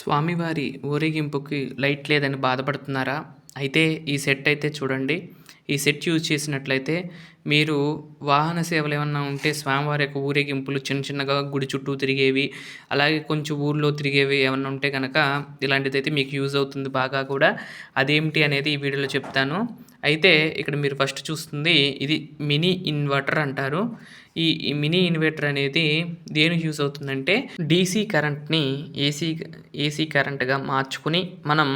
స్వామివారి ఊరేగింపుకి లైట్ లేదని బాధపడుతున్నారా? అయితే ఈ సెట్ అయితే చూడండి. ఈ సెట్ యూజ్ చేసినట్లయితే మీరు వాహన సేవలు ఏమన్నా ఉంటే స్వామివారి యొక్క ఊరేగింపులు చిన్న చిన్నగా గుడి చుట్టూ తిరిగేవి అలాగే కొంచెం ఊర్లో తిరిగేవి ఏమన్నా ఉంటే కనుక ఇలాంటిదైతే మీకు యూజ్ అవుతుంది బాగా కూడా. అదేమిటి అనేది ఈ వీడియోలో చెప్తాను. అయితే ఇక్కడ మీరు ఫస్ట్ చూస్తుంది ఇది మినీ ఇన్వర్టర్ అంటారు. ఈ మినీ ఇన్వర్టర్ అనేది దేనికి యూజ్ అవుతుందంటే డీసీ కరెంట్ని ఏసీ ఏసీ కరెంట్గా మార్చుకుని మనం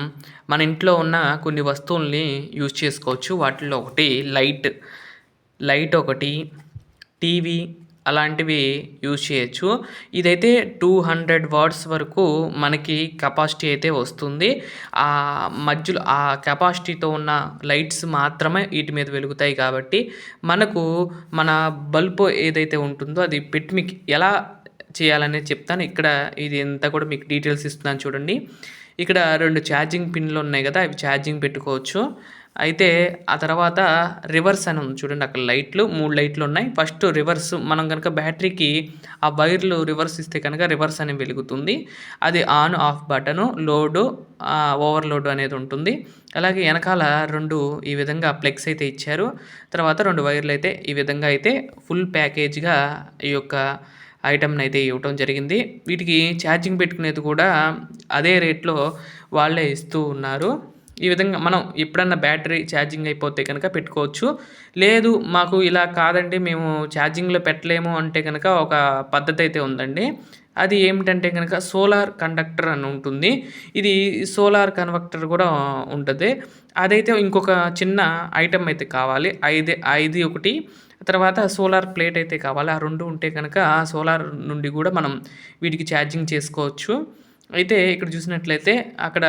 మన ఇంట్లో ఉన్న కొన్ని వస్తువుల్ని యూజ్ చేసుకోవచ్చు. వాటిల్లో ఒకటి లైట్. లైట్ ఒకటి టీవీ అలాంటివి యూజ్ చేయొచ్చు. ఇదైతే టూ హండ్రెడ్ వాట్స్ వరకు మనకి కెపాసిటీ అయితే వస్తుంది. ఆ మధ్యలో ఆ కెపాసిటీతో ఉన్న లైట్స్ మాత్రమే వీటి మీద వెలుగుతాయి కాబట్టి మనకు మన బల్బ్ ఏదైతే ఉంటుందో అది పిట్మిక్ ఎలా చేయాలనేది చెప్తాను. ఇక్కడ ఇది ఎంత కూడా మీకు డీటెయిల్స్ ఇస్తున్నాను చూడండి. ఇక్కడ రెండు ఛార్జింగ్ పిన్లు ఉన్నాయి కదా అవి ఛార్జింగ్ పెట్టుకోవచ్చు. అయితే ఆ తర్వాత రివర్స్ అని ఉంది చూడండి అక్కడ లైట్లు మూడు లైట్లు ఉన్నాయి. ఫస్ట్ రివర్స్ మనం కనుక బ్యాటరీకి ఆ వైర్లు రివర్స్ ఇస్తే కనుక రివర్స్ అని వెలుగుతుంది. అది on off button load overload అనేది ఉంటుంది. అలాగే వెనకాల రెండు ఈ విధంగా ఫ్లెక్స్ అయితే ఇచ్చారు. తర్వాత రెండు వైర్లు అయితే ఈ విధంగా అయితే ఫుల్ ప్యాకేజ్గా ఈ యొక్క ఐటమ్ని అయితే ఇవ్వటం జరిగింది. వీటికి ఛార్జింగ్ పెట్టుకునేది కూడా అదే రేట్లో వాళ్ళే ఇస్తూ ఉన్నారు. ఈ విధంగా మనం ఎప్పుడన్నా బ్యాటరీ ఛార్జింగ్ అయిపోతే కనుక పెట్టుకోవచ్చు. లేదు మాకు ఇలా కాదండి మేము ఛార్జింగ్లో పెట్టలేము అంటే కనుక ఒక పద్ధతి అయితే ఉందండి. అది ఏమిటంటే కనుక సోలార్ కండక్టర్ అని ఉంటుంది. ఇది సోలార్ కన్వెక్టర్ కూడా ఉంటుంది. అదైతే ఇంకొక చిన్న ఐటమ్ అయితే కావాలి. ఐదు ఐదు ఒకటి. తర్వాత సోలార్ ప్లేట్ అయితే కావాలి. ఆ రెండు ఉంటే కనుక సోలార్ నుండి కూడా మనం వీటికి ఛార్జింగ్ చేసుకోవచ్చు. అయితే ఇక్కడ చూసినట్లయితే అక్కడ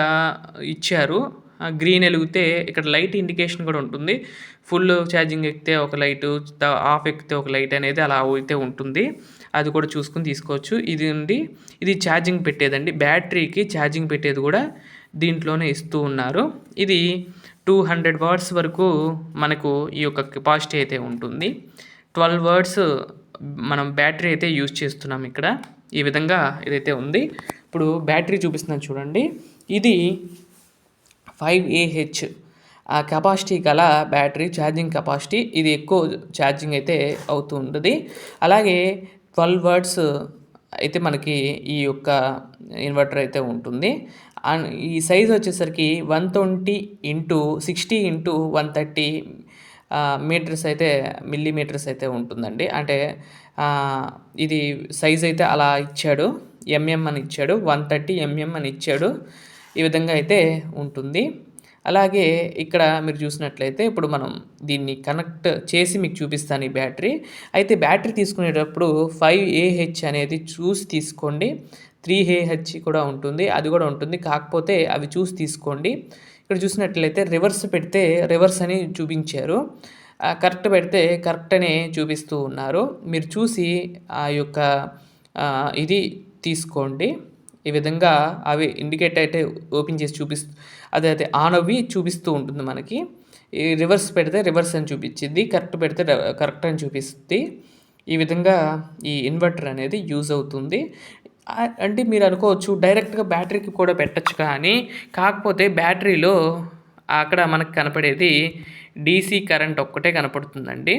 ఇచ్చారు. గ్రీన్ వెలిగితే ఇక్కడ లైట్ ఇండికేషన్ కూడా ఉంటుంది. ఫుల్ ఛార్జింగ్ ఎక్కితే ఒక లైటు ఆఫ్ ఎక్కితే ఒక లైట్ అనేది అలా అయితే ఉంటుంది. అది కూడా చూసుకుని తీసుకోవచ్చు. ఇది ఉండి ఇది ఛార్జింగ్ పెట్టేదండి. బ్యాటరీకి ఛార్జింగ్ పెట్టేది కూడా దీంట్లోనే ఇస్తూ ఉన్నారు. ఇది టూ హండ్రెడ్ వర్డ్స్ వరకు మనకు ఈ యొక్క కెపాసిటీ అయితే ఉంటుంది. ట్వెల్వ్ వర్డ్స్ మనం బ్యాటరీ అయితే యూజ్ చేస్తున్నాం ఇక్కడ. ఈ విధంగా ఇదైతే ఉంది. ఇప్పుడు బ్యాటరీ చూపిస్తున్నాను చూడండి. ఇది ఫైవ్ ఏహెచ్ ఆ కెపాసిటీ గల బ్యాటరీ ఛార్జింగ్ కెపాసిటీ ఇది ఎక్కువ ఛార్జింగ్ అయితే అవుతూ ఉంటుంది అలాగే ట్వెల్వ్ వర్డ్స్ అయితే మనకి ఈ యొక్క ఇన్వర్టర్ అయితే ఉంటుంది. అండ్ ఈ సైజ్ వచ్చేసరికి one twenty into sixty into one thirty meters అయితే మిల్లీమీటర్స్ అయితే ఉంటుందండి. అంటే ఇది సైజ్ అయితే అలా ఇచ్చాడు. ఎంఎం అని ఇచ్చాడు. వన్ థర్టీ ఎంఎం అని ఇచ్చాడు. ఈ విధంగా అయితే ఉంటుంది. అలాగే ఇక్కడ మీరు చూసినట్లయితే ఇప్పుడు మనం దీన్ని కనెక్ట్ చేసి మీకు చూపిస్తాను ఈ బ్యాటరీ. అయితే బ్యాటరీ తీసుకునేటప్పుడు ఫైవ్ ఏహెచ్ అనేది చూసి తీసుకోండి. త్రీ ఏహెచ్ కూడా ఉంటుంది అది కూడా ఉంటుంది. కాకపోతే అవి చూసి తీసుకోండి. ఇక్కడ చూసినట్లయితే రివర్స్ పెడితే రివర్స్ అని చూపించారు. కరెక్ట్ పెడితే కరెక్ట్ అనే చూపిస్తూ ఉన్నారు. మీరు చూసి ఆ యొక్క ఇది తీసుకోండి. ఈ విధంగా అవి ఇండికేట్ అయితే ఓపెన్ చేసి చూపిస్తూ అదే అదే ఆన్ అవి చూపిస్తూ ఉంటుంది మనకి. ఈ రివర్స్ పెడితే రివర్స్ అని చూపించింది కరెక్ట్ పెడితే కరెక్ట్ అని చూపిస్తుంది. ఈ విధంగా ఈ ఇన్వర్టర్ అనేది యూజ్ అవుతుంది. అంటే మీరు అనుకోవచ్చు డైరెక్ట్గా బ్యాటరీకి కూడా పెట్టచ్చు కానీ కాకపోతే బ్యాటరీలో అక్కడ మనకు కనపడేది డీసీ కరెంట్ ఒక్కటే కనపడుతుందండి.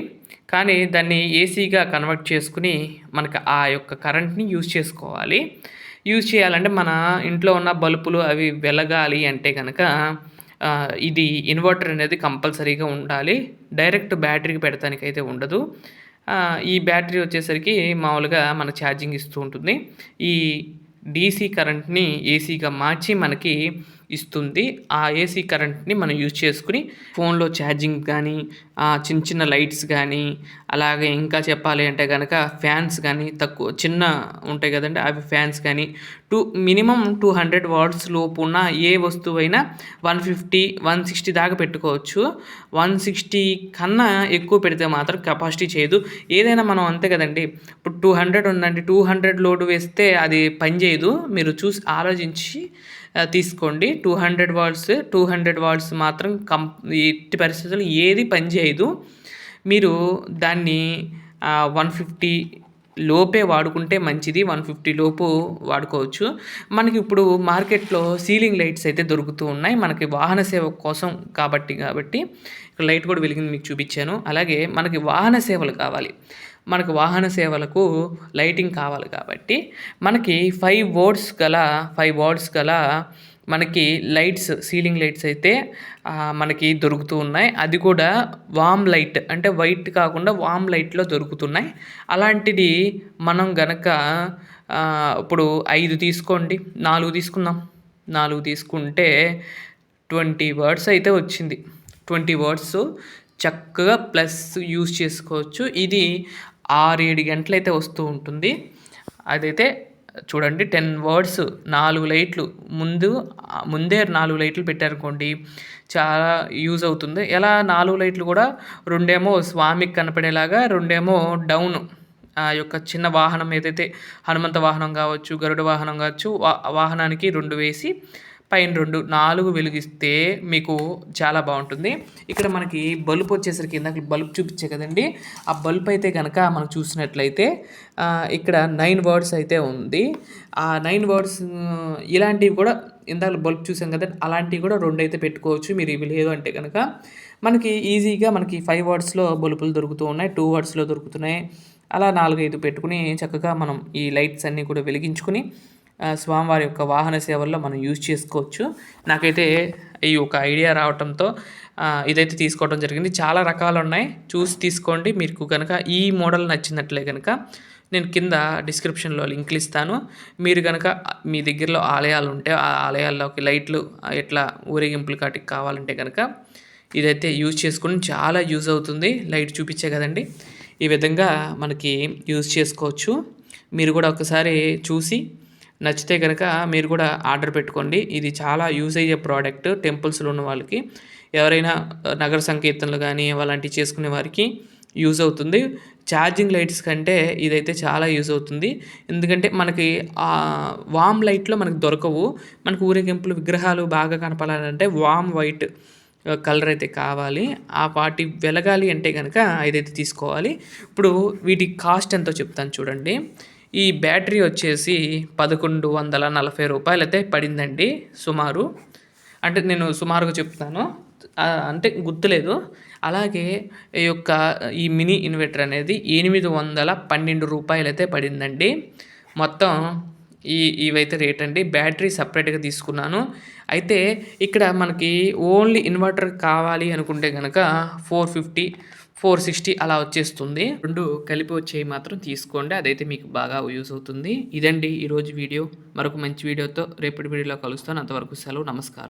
కానీ దాన్ని ఏసీగా కన్వర్ట్ చేసుకుని మనకు ఆ యొక్క కరెంట్ని యూజ్ చేసుకోవాలి. యూజ్ చేయాలంటే మన ఇంట్లో ఉన్న బల్బులు అవి వెలగాలి అంటే కనుక ఇది ఇన్వర్టర్ అనేది కంపల్సరీగా ఉండాలి. డైరెక్ట్ బ్యాటరీకి పెడతానికి అయితే ఉండదు ఈ బ్యాటరీ వచ్చేసరికి మామూలుగా మన ఛార్జింగ్ ఇస్తూ ఉంటుంది. ఈ డీసీ కరెంట్ని ఏసీగా మార్చి మనకి ఇస్తుంది. ఆ ఏసీ కరెంట్ని మనం యూజ్ చేసుకుని ఫోన్లో ఛార్జింగ్ కానీ చిన్న చిన్న లైట్స్ కానీ అలాగే ఇంకా చెప్పాలి అంటే కనుక ఫ్యాన్స్ కానీ తక్కువ చిన్న ఉంటాయి కదండి అవి ఫ్యాన్స్ కానీ two minimum two hundred watts లోపు ఉన్న ఏ వస్తువైనా వన్ ఫిఫ్టీ వన్ సిక్స్టీ దాకా పెట్టుకోవచ్చు. వన్ సిక్స్టీ కన్నా ఎక్కువ పెడితే మాత్రం కెపాసిటీ చేయదు. ఏదైనా మనం అంతే కదండి ఇప్పుడు టూ హండ్రెడ్ ఉందండి టూ హండ్రెడ్ లోడ్ వేస్తే అది పని చేయదు. మీరు చూసి ఆలోచించి తీసుకోండి. Two hundred watts two hundred watts మాత్రం కం ఎట్టి పరిస్థితుల్లో ఏది పనిచేయదు మీరు దాన్ని వన్ ఫిఫ్టీ లోపే వాడుకుంటే మంచిది. వన్ ఫిఫ్టీ లోపు వాడుకోవచ్చు. మనకి ఇప్పుడు మార్కెట్లో సీలింగ్ లైట్స్ అయితే దొరుకుతూ ఉన్నాయి. మనకి వాహన సేవ కోసం కాబట్టి కాబట్టి ఇక్కడ లైట్ కూడా వెలిగింది మీకు చూపించాను. అలాగే మనకి వాహన సేవలు కావాలి. మనకు వాహన సేవలకు లైటింగ్ కావాలి కాబట్టి మనకి ఫైవ్ వర్డ్స్ గల ఫైవ్ వర్డ్స్ గల మనకి లైట్స్ సీలింగ్ లైట్స్ అయితే మనకి దొరుకుతూ ఉన్నాయి. అది కూడా వామ్ లైట్ అంటే వైట్ కాకుండా వామ్ లైట్లో దొరుకుతున్నాయి. అలాంటిది మనం గనక ఇప్పుడు ఐదు తీసుకోండి నాలుగు తీసుకుందాం. నాలుగు తీసుకుంటే ట్వంటీ వర్డ్స్ అయితే వచ్చింది. ట్వంటీ వర్డ్స్ చక్కగా ప్లస్ యూజ్ చేసుకోవచ్చు. ఇది ఆరు ఏడు వస్తూ ఉంటుంది. అదైతే చూడండి టెన్ వర్డ్స్ నాలుగు లైట్లు. ముందు ముందే నాలుగు లైట్లు పెట్టారనుకోండి చాలా యూజ్ అవుతుంది. ఎలా నాలుగు లైట్లు కూడా రెండేమో స్వామికి కనపడేలాగా రెండేమో డౌన్. ఆ యొక్క చిన్న వాహనం ఏదైతే హనుమంత వాహనం కావచ్చు గరుడ వాహనం కావచ్చు వా వాహనానికి రెండు వేసి పైన రెండు నాలుగు వెలిగిస్తే మీకు చాలా బాగుంటుంది. ఇక్కడ మనకి బల్బ్ వచ్చేసరికి ఇందాక బల్బ్ చూపించే కదండి. ఆ బల్బ్ అయితే కనుక మనం చూసినట్లయితే ఇక్కడ నైన్ వర్డ్స్ అయితే ఉంది. ఆ నైన్ వర్డ్స్ ఇలాంటివి కూడా ఇందాక బల్బ్ చూసాం కదా అలాంటివి కూడా రెండు అయితే పెట్టుకోవచ్చు. మీరు ఇవి లేదు అంటే కనుక మనకి ఈజీగా మనకి ఫైవ్ వర్డ్స్లో బల్బులు దొరుకుతూ ఉన్నాయి టూ వర్డ్స్లో దొరుకుతున్నాయి. అలా నాలుగైదు పెట్టుకుని చక్కగా మనం ఈ లైట్స్ అన్నీ కూడా వెలిగించుకుని స్వామివారి యొక్క వాహన సేవల్లో మనం యూజ్ చేసుకోవచ్చు. నాకైతే ఈ ఒక ఐడియా రావడంతో ఇదైతే తీసుకోవడం జరిగింది. చాలా రకాలు ఉన్నాయి చూసి తీసుకోండి. మీకు కనుక ఈ మోడల్ నచ్చినట్లే కనుక నేను కింద డిస్క్రిప్షన్లో లింక్లు ఇస్తాను. మీరు కనుక మీ దగ్గరలో ఆలయాలు ఉంటే ఆ ఆలయాల్లోకి లైట్లు ఎట్లా ఊరేగింపులు కాటికి కావాలంటే కనుక ఇదైతే యూజ్ చేసుకుని చాలా యూజ్ అవుతుంది. లైట్ చూపించే కదండి. ఈ విధంగా మనకి యూజ్ చేసుకోవచ్చు. మీరు కూడా ఒకసారి చూసి నచ్చితే కనుక మీరు కూడా ఆర్డర్ పెట్టుకోండి. ఇది చాలా యూజ్ అయ్యే ప్రోడక్ట్ టెంపుల్స్లో ఉన్న వాళ్ళకి. ఎవరైనా నగర సంకీర్తనలు కానీ అలాంటివి చేసుకునే వారికి యూజ్ అవుతుంది. ఛార్జింగ్ లైట్స్ కంటే ఇదైతే చాలా యూజ్ అవుతుంది. ఎందుకంటే మనకి వామ్ లైట్లో మనకు దొరకవు. మనకు ఊరేగింపులు విగ్రహాలు బాగా కనపడాలంటే వామ్ వైట్ కలర్ అయితే కావాలి. ఆ వాటి వెలగాలి అంటే కనుక ఇదైతే తీసుకోవాలి. ఇప్పుడు వీటి కాస్ట్ ఎంతో చెప్తాను చూడండి. ఈ బ్యాటరీ వచ్చేసి పదకొండు వందల నలభై రూపాయలు అయితే పడిందండి సుమారు. అంటే నేను సుమారుగా చెప్తాను అంటే గుర్తులేదు. అలాగే ఈ యొక్క ఈ మినీ ఇన్వర్టర్ అనేది ఎనిమిది వందల పన్నెండు రూపాయలు అయితే పడిందండి. మొత్తం ఈ ఇవైతే రేట్ అండి బ్యాటరీ సపరేట్గా తీసుకున్నాను. అయితే ఇక్కడ మనకి ఓన్లీ ఇన్వర్టర్ కావాలి అనుకుంటే కనుక ఫోర్ ఫిఫ్టీ ఫోర్ సిక్స్టీ అలా వచ్చేస్తుంది. రెండు కలిపి వచ్చేవి మాత్రం తీసుకోండి. అదైతే మీకు బాగా యూస్ అవుతుంది. ఇదండి ఈరోజు వీడియో. మరొక మంచి వీడియోతో రేపటి వీడియోలో కలుస్తాను. అంతవరకు సెలవు. నమస్కారం.